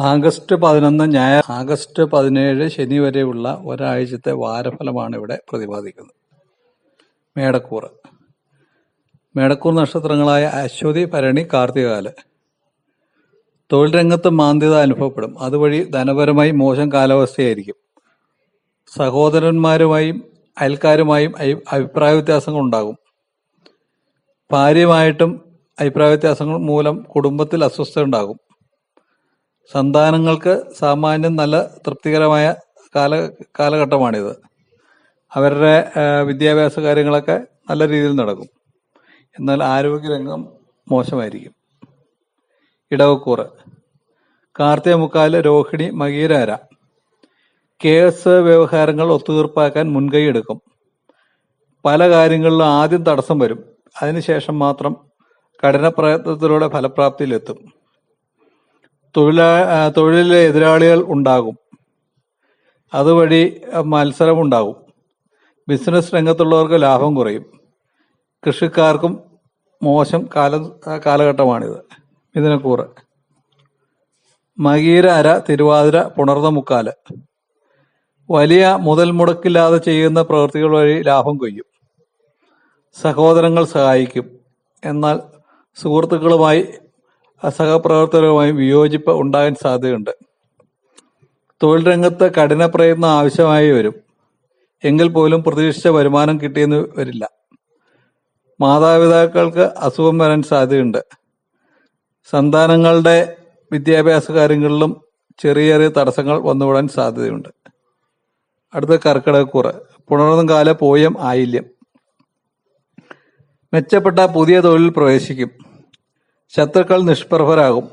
August പതിനൊന്ന് ഞായർ August പതിനേഴ് ശനി വരെയുള്ള ഒരാഴ്ചത്തെ വാരഫലമാണ് ഇവിടെ പ്രതിപാദിക്കുന്നത്. മേടക്കൂർ മേടക്കൂർ നക്ഷത്രങ്ങളായ അശ്വതി ഭരണി കാർത്തികാൽ തൊഴിൽ രംഗത്ത് മാന്ദ്യത അനുഭവപ്പെടും. അതുവഴി ധനപരമായി മോശം കാലാവസ്ഥയായിരിക്കും. സഹോദരന്മാരുമായും അയൽക്കാരുമായും അഭി- അഭിപ്രായ വ്യത്യാസങ്ങൾ ഉണ്ടാകും ഭാര്യയുമായിട്ടും അഭിപ്രായ വ്യത്യാസങ്ങൾ മൂലം കുടുംബത്തിൽ അസ്വസ്ഥ ഉണ്ടാകും സന്താനങ്ങൾക്ക് സാമാന്യം നല്ല തൃപ്തികരമായ കാല കാലഘട്ടമാണിത്. അവരുടെ വിദ്യാഭ്യാസ കാര്യങ്ങളൊക്കെ നല്ല രീതിയിൽ നടക്കും. എന്നാൽ ആരോഗ്യരംഗം മോശമായിരിക്കും. ഇടവക്കൂറ്. കാർത്തിക മുക്കാൽ രോഹിണി മകീരാര. കേസ് വ്യവഹാരങ്ങൾ ഒത്തുതീർപ്പാക്കാൻ മുൻകൈ എടുക്കും. പല കാര്യങ്ങളിലും ആദ്യം തടസ്സം വരും. അതിനുശേഷം മാത്രം കഠിന പ്രയത്നത്തിലൂടെ ഫലപ്രാപ്തിയിലെത്തും. തൊഴിലാ തൊഴിലിലെ എതിരാളികൾ ഉണ്ടാകും. അതുവഴി മത്സരമുണ്ടാകും ബിസിനസ് രംഗത്തുള്ളവർക്ക് ലാഭം കുറയും. കൃഷിക്കാർക്കും മോശം കാല കാലഘട്ടമാണിത്. ഇതിനെക്കൂറ് മകീര അര തിരുവാതിര പുണർന്ന മുക്കാൽ. വലിയ മുതൽ മുടക്കില്ലാതെ ചെയ്യുന്ന പ്രവൃത്തികൾ വഴി ലാഭം കൊയ്യും. സഹോദരങ്ങൾ സഹായിക്കും. എന്നാൽ സുഹൃത്തുക്കളുമായി സഹപ്രവർത്തകരുമായി വിയോജിപ്പ് ഉണ്ടാകാൻ സാധ്യതയുണ്ട്. തൊഴിൽ രംഗത്ത് കഠിന പ്രയത്നം ആവശ്യമായി വരും. എങ്കിൽ പോലും പ്രതീക്ഷിച്ച വരുമാനം കിട്ടിയെന്ന് വരില്ല. മാതാപിതാക്കൾക്ക് അസുഖം വരാൻ സാധ്യതയുണ്ട്. സന്താനങ്ങളുടെ വിദ്യാഭ്യാസ കാര്യങ്ങളിലും ചെറിയ ചെറിയ തടസ്സങ്ങൾ വന്നുവിടാൻ സാധ്യതയുണ്ട്. അടുത്ത കർക്കിടകക്കൂറ്. പുണർന്നും കാല പോയം ആയില്യം. മെച്ചപ്പെട്ട പുതിയ തൊഴിൽ പ്രവേശിക്കും. ശത്രുക്കൾ നിഷ്പ്രഭരാകും.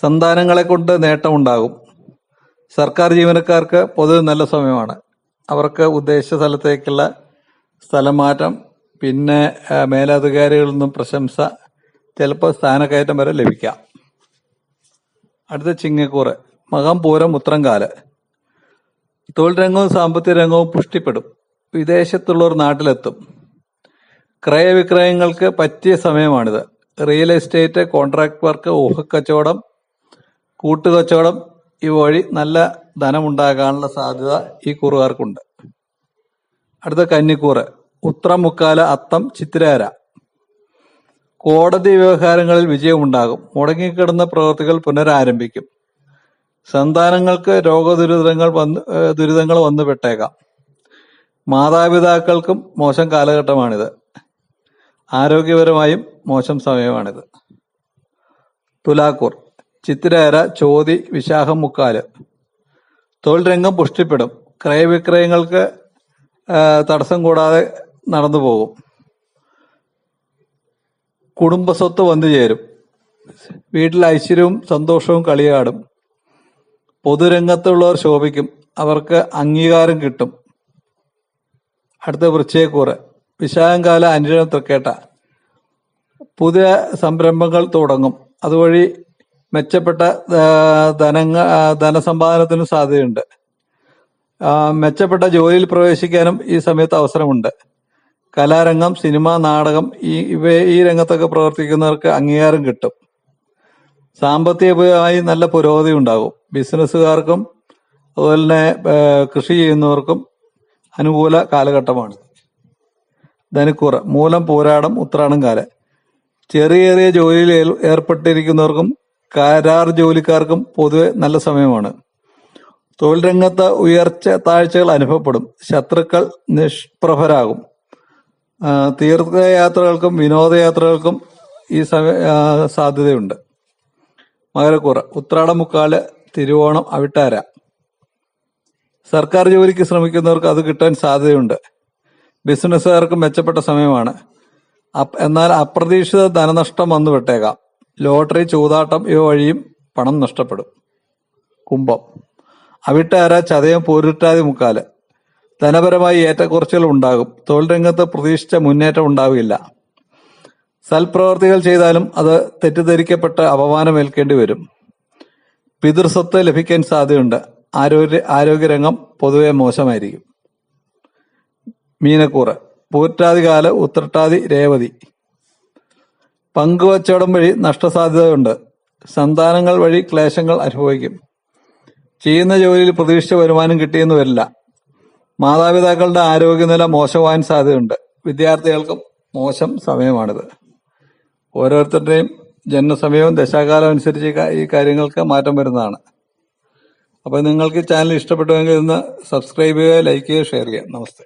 സന്താനങ്ങളെ കൊണ്ട് നേട്ടമുണ്ടാകും. സർക്കാർ ജീവനക്കാർക്ക് പൊതുവെ നല്ല സമയമാണ്. അവർക്ക് ഉദ്ദേശ സ്ഥലത്തേക്കുള്ള സ്ഥലമാറ്റം പിന്നെ മേലധികാരികളിൽ നിന്നും പ്രശംസ ചിലപ്പോൾ സ്ഥാനക്കയറ്റം വരെ ലഭിക്കാം. അടുത്ത ചിങ്ങക്കൂറ് മകം പൂരം ഉത്രംകാൽ തൊഴിൽ രംഗവും സാമ്പത്തിക രംഗവും പുഷ്ടിപ്പെടും. വിദേശത്തുള്ളവർ നാട്ടിലെത്തും. ക്രയവിക്രയങ്ങൾക്ക് പറ്റിയ സമയമാണിത്. റിയൽ എസ്റ്റേറ്റ് കോൺട്രാക്ട് വർക്ക് ഊഹക്കച്ചവടം കൂട്ടുകച്ചവടം ഇവ വഴി നല്ല ധനമുണ്ടാകാനുള്ള സാധ്യത ഈ കൂറുകാർക്കുണ്ട്. അടുത്ത കന്നിക്കൂറ് ഉത്രം മുക്കാല അത്തം ചിത്തിരാര. കോടതി വ്യവഹാരങ്ങളിൽ വിജയമുണ്ടാകും. മുടങ്ങിക്കിടന്ന പ്രവൃത്തികൾ പുനരാരംഭിക്കും. സന്താനങ്ങൾക്ക് രോഗദുരിതങ്ങൾ വന്ന് ദുരിതങ്ങൾ വന്നുപെട്ടേക്കാം. മാതാപിതാക്കൾക്കും മോശം കാലഘട്ടമാണിത്. ആരോഗ്യപരമായും മോശം സമയമാണിത്. തുലാക്കൂർ ചിത്തിരേര ചോതി വിശാഖം മുക്കാൽ. തൊഴിൽ രംഗം പുഷ്ടിപ്പെടും. ക്രയവിക്രയങ്ങൾക്ക് തടസ്സം കൂടാതെ നടന്നു പോകും. കുടുംബസ്വത്ത് വന്നു ചേരും. വീട്ടിൽ ഐശ്വര്യവും സന്തോഷവും കളിയാടും. പൊതുരംഗത്തുള്ളവർ ശോഭിക്കും. അവർക്ക് അംഗീകാരം കിട്ടും. അടുത്ത വൃശ്ചയക്കൂറ് വിശാഖംകാല അനുരണ തൃക്കേട്ട പുതിയ സംരംഭങ്ങൾ തുടങ്ങും. അതുവഴി മെച്ചപ്പെട്ട ധനങ്ങ ധനസമ്പാദനത്തിനും സാധ്യതയുണ്ട്. മെച്ചപ്പെട്ട ജോലിയിൽ പ്രവേശിക്കാനും ഈ സമയത്ത് അവസരമുണ്ട്. കലാരംഗം സിനിമ നാടകം ഈ ഇവ ഈ രംഗത്തൊക്കെ പ്രവർത്തിക്കുന്നവർക്ക് അംഗീകാരം കിട്ടും. സാമ്പത്തികമായി നല്ല പുരോഗതി ഉണ്ടാകും. ബിസിനസ്സുകാർക്കും അതുപോലെ തന്നെ കൃഷി ചെയ്യുന്നവർക്കും അനുകൂല കാലഘട്ടമാണ് ധനുക്കൂറ് മൂലം പോരാടം ഉത്രാടം കാല ചെറിയ ചെറിയ ജോലിയിൽ ഏർപ്പെട്ടിരിക്കുന്നവർക്കും കരാർ ജോലിക്കാർക്കും പൊതുവെ നല്ല സമയമാണ്. തൊഴിൽ രംഗത്ത് ഉയർച്ച താഴ്ചകൾ അനുഭവപ്പെടും. ശത്രുക്കൾ നിഷ്പ്രഭരാകും. തീർത്ഥയാത്രകൾക്കും വിനോദയാത്രകൾക്കും ഈ സമയ സാധ്യതയുണ്ട്. മകരക്കൂറ ഉത്രാടമുക്കാൽ തിരുവോണം അവിട്ടാര. സർക്കാർ ജോലിക്ക് ശ്രമിക്കുന്നവർക്ക് അത് കിട്ടാൻ സാധ്യതയുണ്ട്. ബിസിനസ്സുകാർക്ക് മെച്ചപ്പെട്ട സമയമാണ്. എന്നാൽ അപ്രതീക്ഷിത ധനനഷ്ടം വന്നു വിട്ടേക്കാം. ലോട്ടറി ചൂതാട്ടം ഇവ വഴിയും പണം നഷ്ടപ്പെടും. കുംഭം. അവിട്ടാര ചതയം പൂരിട്ടാതി മുക്കാൽ. ധനപരമായി ഏറ്റക്കുറച്ചിൽ ഉണ്ടാകും. തൊഴിൽ രംഗത്ത് പ്രതീക്ഷിച്ച മുന്നേറ്റം ഉണ്ടാവില്ല. സൽപ്രവർത്തികൾ ചെയ്താലും അത് തെറ്റിദ്ധരിക്കപ്പെട്ട് അപമാനമേൽക്കേണ്ടി വരും. പിതൃസ്വത്ത് ലഭിക്കാൻ സാധ്യതയുണ്ട്. ആരോഗ്യ ആരോഗ്യരംഗം പൊതുവെ മോശമായിരിക്കും. മീനക്കൂറ് പൂറ്റാതികാൽ ഉത്രട്ടാതി രേവതി. പങ്കുവച്ചവടം വഴി നഷ്ടസാധ്യതയുണ്ട് സന്താനങ്ങൾ വഴി ക്ലേശങ്ങൾ അനുഭവിക്കും. ചെയ്യുന്ന ജോലിയിൽ പ്രതീക്ഷിച്ച വരുമാനം കിട്ടിയെന്ന് വരില്ല. മാതാപിതാക്കളുടെ ആരോഗ്യനില മോശമാവാൻ സാധ്യതയുണ്ട്. വിദ്യാർത്ഥികൾക്കും മോശം സമയമാണിത്. ഓരോരുത്തരുടെയും ജന്മസമയവും ദശാകാലം അനുസരിച്ച് ഈ കാര്യങ്ങൾക്ക് മാറ്റം വരുന്നതാണ്. അപ്പോൾ നിങ്ങൾക്ക് ചാനൽ ഇഷ്ടപ്പെട്ടുവെങ്കിൽ ഇന്ന് സബ്സ്ക്രൈബ് ചെയ്യുക ലൈക്ക് ചെയ്യുക ഷെയർ ചെയ്യുക. നമസ്തേ.